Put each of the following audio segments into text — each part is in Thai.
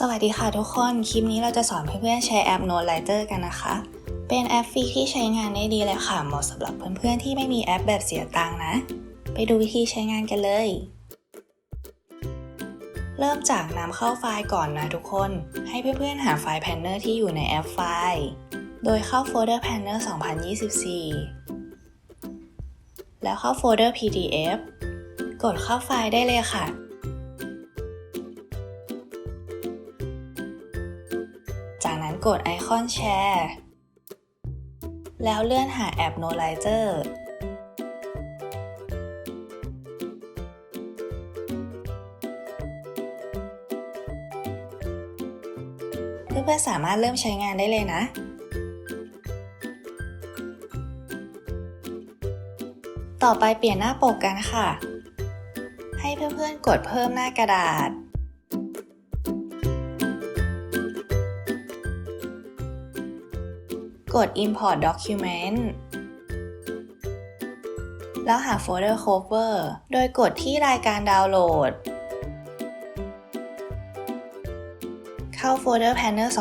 สวัสดีค่ะทุกคน คลิปนี้เราจะสอนเพื่อนๆใช้แอป Notewriter กันนะคะ เป็นแอปฟรีที่ใช้งานได้ดีเลยค่ะ เหมาะสำหรับเพื่อนๆ ที่ไม่มีแอปแบบเสียตังค์นะ ไปดูวิธีใช้งานกันเลย เริ่มจากนำเข้าไฟล์ก่อนนะทุกคน ให้เพื่อนๆ หาไฟล์ Planner ที่อยู่ในแอปไฟล์ โดยเข้าโฟลเดอร์ Planner 2024 แล้วเข้าโฟลเดอร์ PDF กดเข้าไฟล์ได้เลยค่ะ จากนั้นกดไอคอนแชร์แล้วเลื่อนหาแอป Notewriter เพื่อนๆสามารถเริ่มใช้งานได้เลยนะ ต่อไปเปลี่ยนหน้าปกกันค่ะ ให้เพื่อนๆกดเพิ่มหน้ากระดาษ กด import document แล้วหาโฟลเดอร์ cover โดยกดที่รายการดาวน์โหลด เข้าโฟลเดอร์ Planner 2024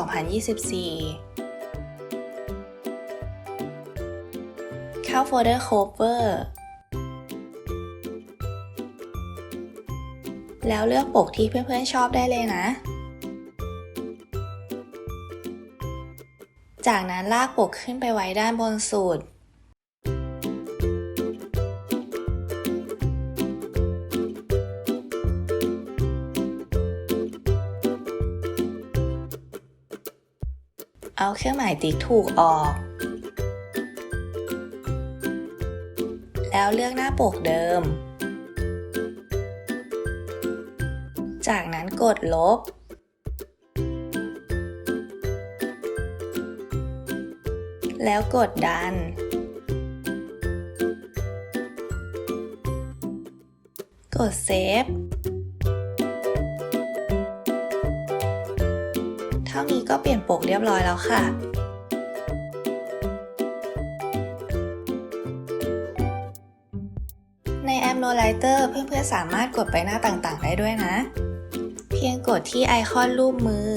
เข้าโฟลเดอร์ cover แล้วเลือกปกที่เพื่อนๆชอบได้เลยนะ จากนั้นลากปกขึ้นไปไว้ด้านบนสุด เอาเครื่องหมายติ๊กถูกออก แล้วเลือกหน้าปกเดิม จากนั้นกดลบ แล้วกดดัน กดเซฟ เท่านี้ก็เปลี่ยนปกเรียบร้อยแล้วค่ะในแอป Notewriter เพื่อนๆสามารถกดไปหน้าต่างๆ ได้ด้วยนะ เพียงกดที่ไอคอนรูปมือ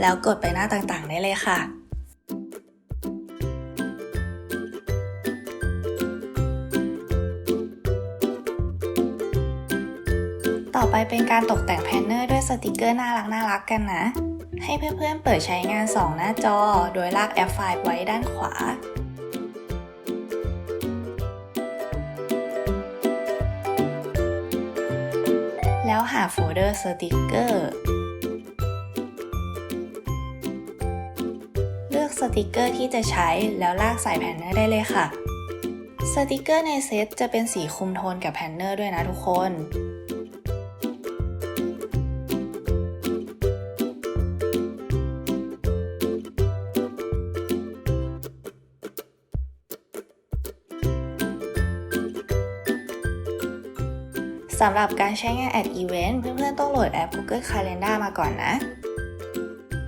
แล้วกดไปหน้าต่างๆ ได้เลยค่ะ อไปเป็นการตกแต่งแพนเนอร์ด้วยสติกเกอร์น่ารักน่ารักกันนะ ให้เพื่อนๆเปิดใช้งาน 2 หน้าจอ โดยลากแอปไฟล์ไว้ด้านขวาแล้วหาโฟลเดอร์สติกเกอร์ เลือกสติกเกอร์ที่จะใช้แล้วลากใส่แพนเนอร์ได้เลยค่ะ สติกเกอร์ในเซตจะเป็นสีคุมโทนกับแพนเนอร์ด้วยนะทุกคน สำหรับการใช้งาน Add Event เพื่อนๆต้องโหลดแอป Google Calendar มาก่อนนะ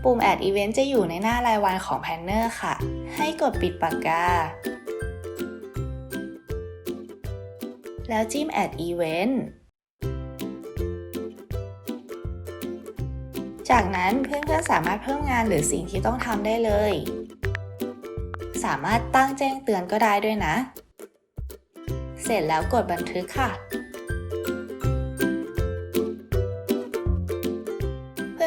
ปุ่ม Add Event จะอยู่ในหน้ารายวันของ Planner ค่ะ ให้กดปิดปากกา แล้วจิ้ม Add Event จากนั้นเพื่อนๆสามารถเพิ่มงานหรือสิ่งที่ต้องทำได้เลย สามารถตั้งแจ้งเตือนก็ได้ด้วยนะ เสร็จแล้วกดบันทึกค่ะ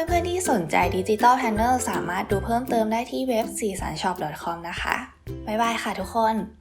เพื่อนๆที่สนใจดิจิ t a l Planner สามารถดูเพิ่มเติมได้ที่เว็บสีสันช็อป c o m นะคะ บ๊ายบายค่ะทุกคน